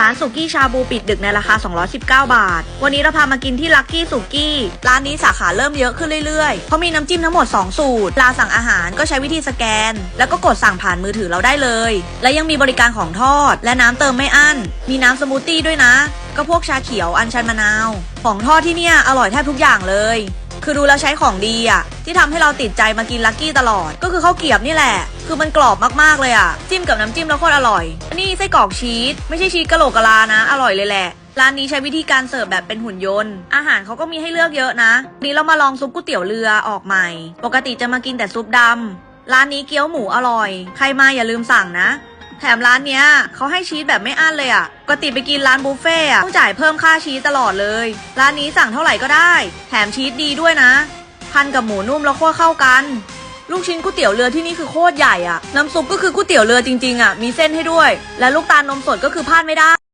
ร้านสุกี้ชาบูปิดดึกในราคา 219 บาท วันนี้เราพามากินที่ลักกี้สุกี้ ร้านนี้สาขาเริ่มเยอะขึ้นเรื่อยๆ เขามีน้ำจิ้มทั้งหมด 2 สูตร ลาสั่งอาหารก็ใช้วิธีสแกน แล้วก็กดสั่งผ่านมือถือเราได้เลย และยังมีบริการของทอด และน้ำเติมไม่อั้น มีน้ำสมูทตี้ด้วยนะ ก็พวกชาเขียวอัญชันมะนาว ของทอดที่เนี่ยอร่อยแทบทุกอย่างเลย คือดูแล้วใช้ของดีอะ ที่ทำให้เราติดใจมากินลักกี้ตลอด ก็คือข้าวเกียบนี่แหละ คือมันกรอบมากๆเลยอะ จิ้มกับน้ำจิ้มแล้วโคตรอร่อย นี่ไส้กรอกชีส ไม่ใช่ชีสกะโหลกกะลานะ อร่อยเลยแหละร้านนี้ใช้วิธีการเสิร์ฟแบบเป็นหุ่นยนต์ อาหารเขาก็มีให้เลือกเยอะนะ นี่เรามาลองซุปก๋วยเตี๋ยวเรือออกใหม่ ปกติจะมากินแต่ซุปดำ ร้านนี้เกี๊ยวหมูอร่อย ใครมาอย่าลืมสั่งนะ แถมร้านเนี้ยเขาให้ชีสแบบไม่อั้นเลยอะ่ะปกติไปกินร้านบุฟเฟ่อะต้องจ่ายเพิ่มค่าชีสตลอดเลย ร้านนี้สั่งเท่าไหร่ก็ได้ แถมชีสดีด้วยนะ พันกับหมูนุ่มแล้วคั่วเข้ากัน ลูกชิ้นก๋วยเตี๋ยวเรือที่นี่คือโคตรใหญ่อะน้ำซุปก็คือก๋วยเตี๋ยวเรือจริงๆอะ มีเส้นให้ด้วย และลูกตาลนมสดก็คือพลาดไม่ได้